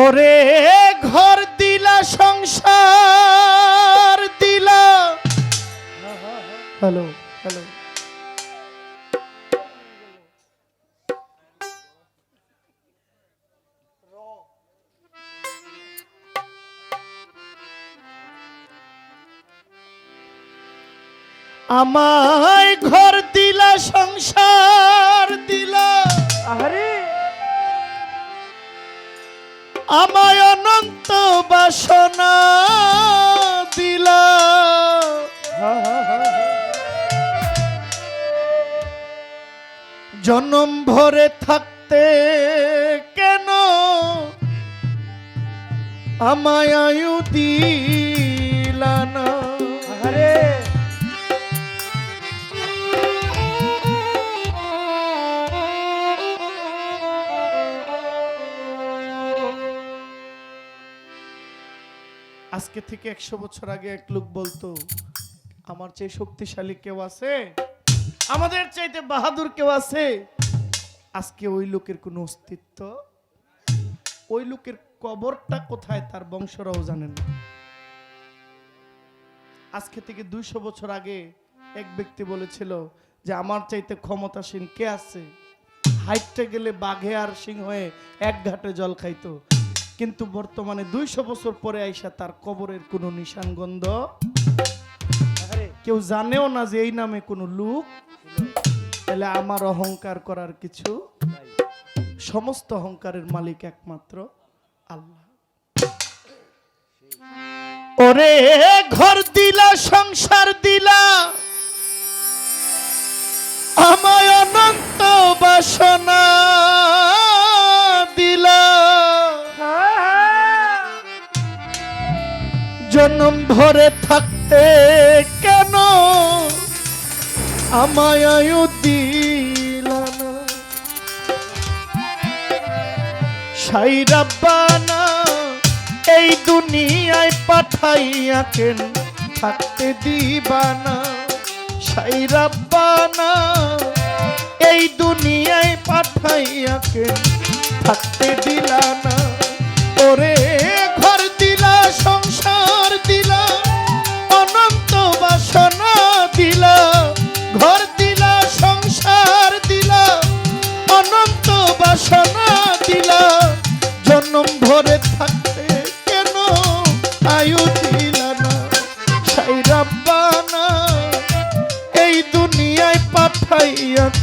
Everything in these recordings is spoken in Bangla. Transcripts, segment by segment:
ওরে ঘর দিলা সংসার দিলা। Hello hello. আমায় ঘর দিলা সংসার দিলা। আরে আমায় অনন্ত বাসনা দিলা। জনম ভরে থাকতে কেন আমায় আয়ু দিলা না? আজকে থেকে একশো বছর আগে এক লোক বলতো, আমার চেয়ে শক্তিশালী কেউ আছে? আমাদের চাইতে বাহাদুর কেউ আছে? আজকে ওই লোকের কোনো অস্তিত্ব? ওই লোকের কবরটা কোথায়? তার বংশরাও জানেন না। আজকে থেকে দুইশো বছর আগে এক ব্যক্তি বলেছিল যে, আমার চাইতে ক্ষমতাসীন কে আছে? হাইটটা গেলে বাঘে আর সিংহে এক ঘাটে জল খাইতো। কিন্তু বর্তমানে দুইশো বছর পরে আইসা তার কবরের কোনো নিশানগন্ধ কেউ জানেও না যে এই নামে কোনো লোক? তাহলে আমার অহংকার করার কিছু? সমস্ত অহংকারের মালিক একমাত্র আল্লাহ। ওরে ঘর দিলা সংসার দিলা। আমায় অনন্ত বাসনা। জন্ম ভরে থাকতে কেন? আমায় আয়ু দিলা সাই রাব্বানা এই দুনিয়ায় পাঠাইয়া কেন থাকতে দিবানা? সাই রাব্বানা এই দুনিয়ায় পাঠাইয়া কেন থাকতে দিলা না ওরে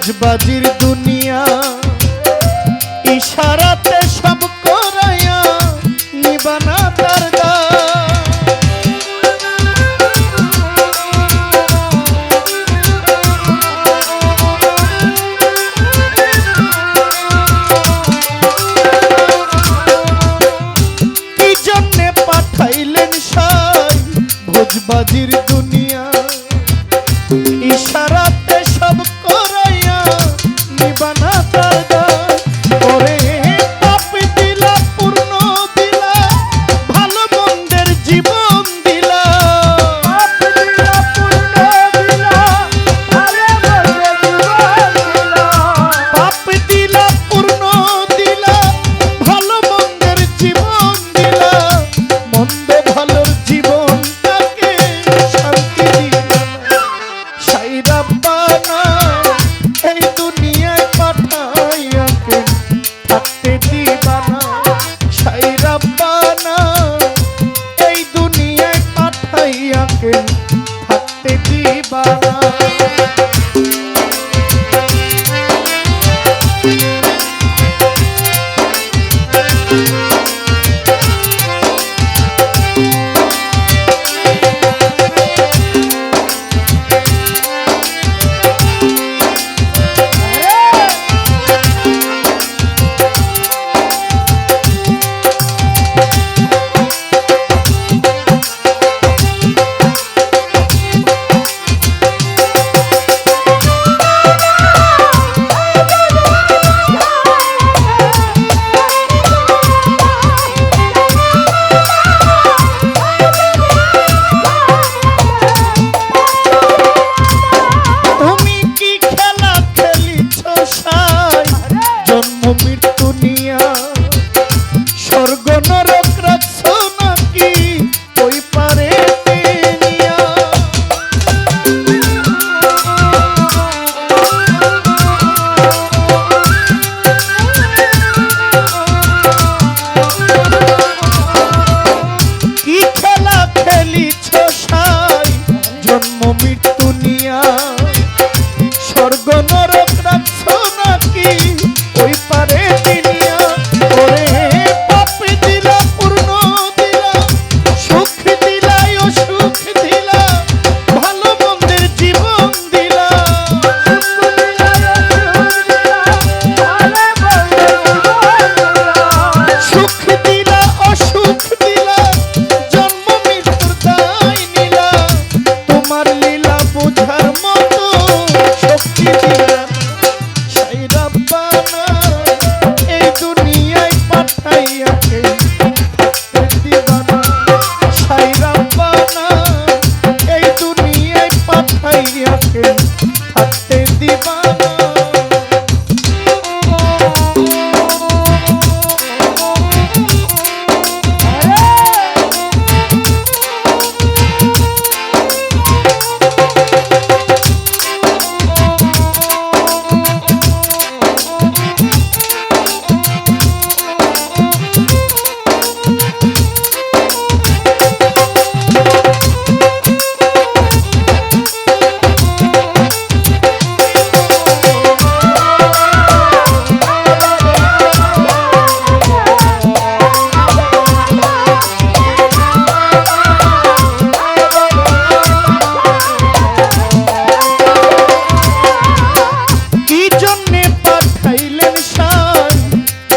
ভোজবাজির দুনিয়া বোঝার মতো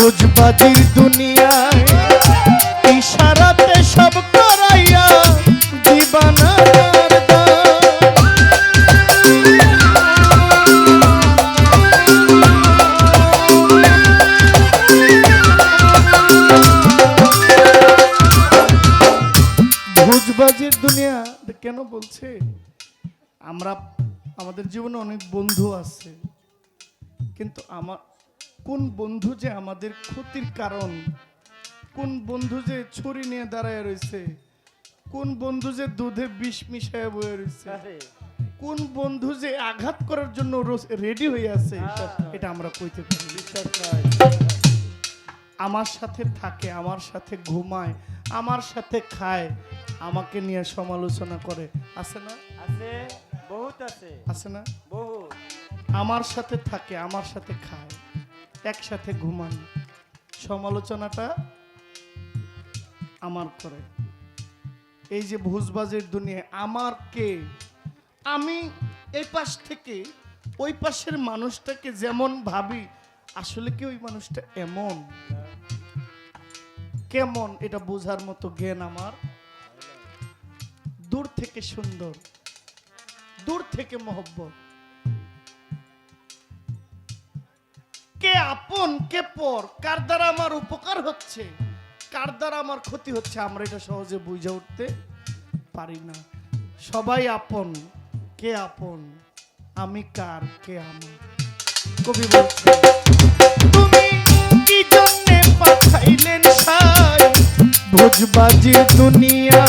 ভোজবাজির দুনিয়ায়, ইশারাতে সব করাইয়া জীবনা ভোজবাজির দুনিয়া কেন বলছে? আমরা, আমাদের জীবনে অনেক বন্ধু আছে, কিন্তু আমার কোন বন্ধু যে আমাদের ক্ষতির কারণ? কোন বন্ধু যে ছুরি নিয়ে দাঁড়ায় রয়েছে? কোন বন্ধু যে দুধে বিষ মিশায় বয়ে রয়েছে? কোন বন্ধু যে আঘাত করার জন্য রেডি হয়ে আছে? এটা আমরা কইতে পারি। বিশ্বাস নাই। আমার সাথে থাকে আমার সাথে ঘুমায় আমার সাথে খায় আমাকে নিয়ে সমালোচনা করে। আছে না? আছে বহুত আছে। আছে না? বহু আমার সাথে থাকে আমার সাথে খায়। একসাথে ঘুমান সমালোচনাটা আমার করে। এই যে ভুজবাজের দুনিয়ায় আমার কে? আমি এই পাশ থেকে ওই পাশের মানুষটাকে যেমন ভাবি, আসলে কি ওই মানুষটা এমন? কেমন? এটা বোঝার মতো জ্ঞান আমার। দূর থেকে সুন্দর, দূর থেকে মহব্বত। আপন কে পর? কার দ্বারা আমার উপকার হচ্ছে? কার দ্বারা আমার ক্ষতি হচ্ছে? আমরা এটা সহজে বুঝে উঠতে পারি না। সবাই আপন। কে আপন? আমি কার? কে আমার? কবি বলছে, তুমি কি জন্যে পাঠাইলেন সাই ভোজবাজির দুনিয়া